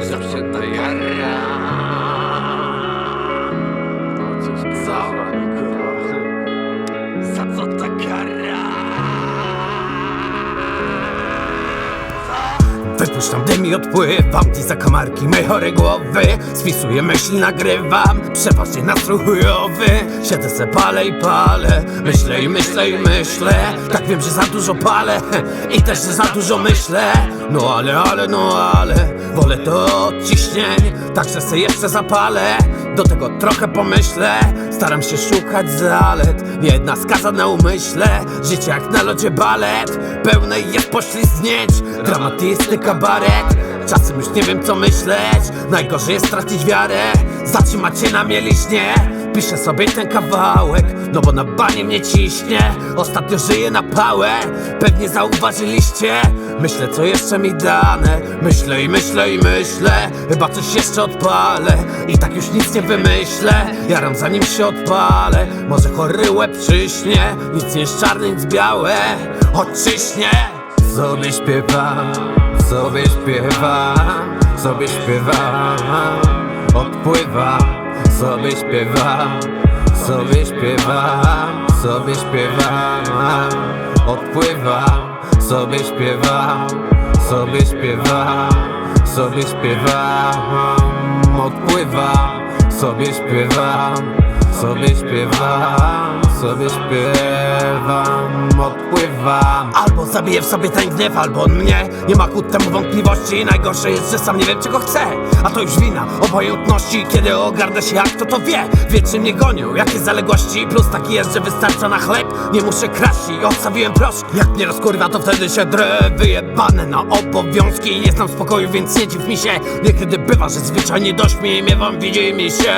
zawsze to jara Za co ta kara? Wypuszczam dym i odpływam Ty za kamarki mej chore głowy. Spisuję myśli, nagrywam Przeważnie nastrój chujowy. Siedzę se palę i palę Myślę i myślę i myślę. Tak wiem, że za dużo palę I też, że za dużo myślę. No ale, ale, no ale Wolę to od ciśnień Także se jeszcze zapalę. Do tego trochę pomyślę Staram się szukać zalet. Jedna skaza na umyśle. Życie jak na lodzie balet. Pełne jest poślizgnięć. Dramatyczny kabaret. Czasem już nie wiem co myśleć. Najgorzej jest stracić wiarę. Zatrzymać się na mieliśnie Piszę sobie ten kawałek No bo na banie mnie ciśnie. Ostatnio żyję na pałę Pewnie zauważyliście. Myślę co jeszcze mi dane. Myślę i myślę i myślę Chyba coś jeszcze odpalę. I tak już nic nie wymyślę Jaram zanim się odpalę. Może chory łeb przyśnie Nic nie jest czarne, nic białe. Oczyśnie sobie śpiewam, sobie śpiewam, sobie śpiewam, odpływam, sobie śpiewam, sobie śpiewam, sobie śpiewam, odpływam, sobie śpiewam, sobie śpiewam, sobie śpiewam, odpływam, sobie śpiewam, sobie śpiewam, sobie śpiewam, odpływam Albo zabiję w sobie ten gniew, albo on mnie. Nie ma ku temu wątpliwości. Najgorsze jest, że sam nie wiem czego chcę. A to już wina obojętności. Kiedy ogarnę się jak kto to wie. Wie czy mnie gonią, jakie zaległości. Plus taki jest, że wystarcza na chleb. Nie muszę kraść i odstawiłem proszki. Jak mnie rozkurwa to wtedy się drę. Wyjebane na obowiązki. Nie znam spokoju, więc nie dziw mi się. Niekiedy bywa, że zwyczajnie dość mi Miewam, widzi mi się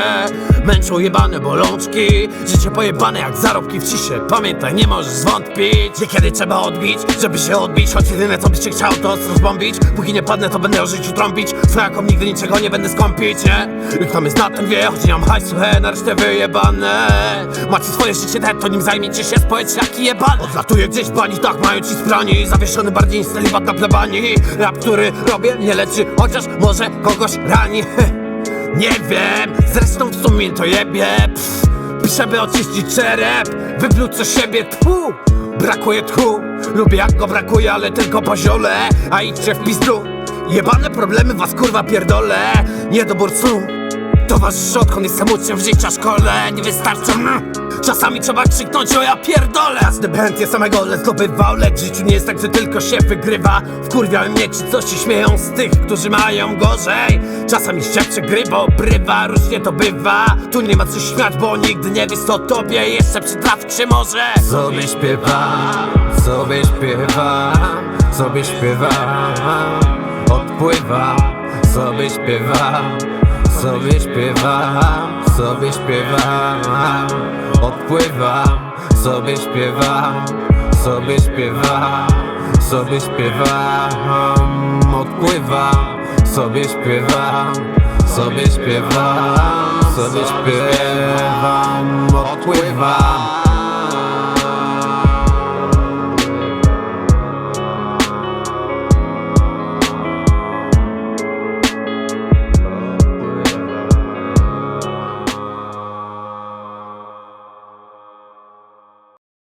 Męczą jebane bolączki. Życie pojebane jak zarobki w ciszy. Pamiętaj, nie możesz zwątpić Niekiedy trzeba odbić, żeby się odbić. Choć jedyne co byś się chciał to rozbombić. Póki nie padnę to będę o życiu trąbić. Frakom nigdy niczego nie będę skąpić, nie? I kto mnie zna ten wie, choć nie mam hajsu, he, na resztę wyjebane. Macie swoje życie, te, to nim zajmijcie się. Spowiedź jak jebane Odlatuję gdzieś bani, tak mają ci sprani. Zawieszony bardziej niż celibat na plebanii. Rap, który robię, nie leczy, chociaż może kogoś rani. Nie wiem, zresztą w sumie to jebie. Pff, Piszę by oczyścić czerep. Wypluć co siebie, tfu Brakuje tchu. Lubię jak go brakuje, ale tylko po ziole. A idźcie w pizdu. Jebane problemy was kurwa pierdolę. Niedobór snu Towarzyszy odkąd jestem uczniem w życia szkole. Nie wystarczy mm. Czasami trzeba krzyknąć o ja pierdolę! Jasny band jest samego le Lecz w życiu nie jest tak, że tylko się wygrywa. Wkurwiają mnie ci, co się śmieją z tych, którzy mają gorzej. Czasami ściepcze gry, bo brywa, różnie to bywa. Tu nie ma co śmiać, bo nigdy nie wiesz co tobie jeszcze przytrafi czy może. Sobie śpiewam, sobie śpiewam, sobie śpiewam Odpływam, sobie śpiewam sobie śpiewam, sobie śpiewam Odpływam, sobie śpiewam, sobie śpiewam Sobie śpiewam, odpływam. Sobie śpiewam, sobie śpiewam Sobie śpiewam, odpływam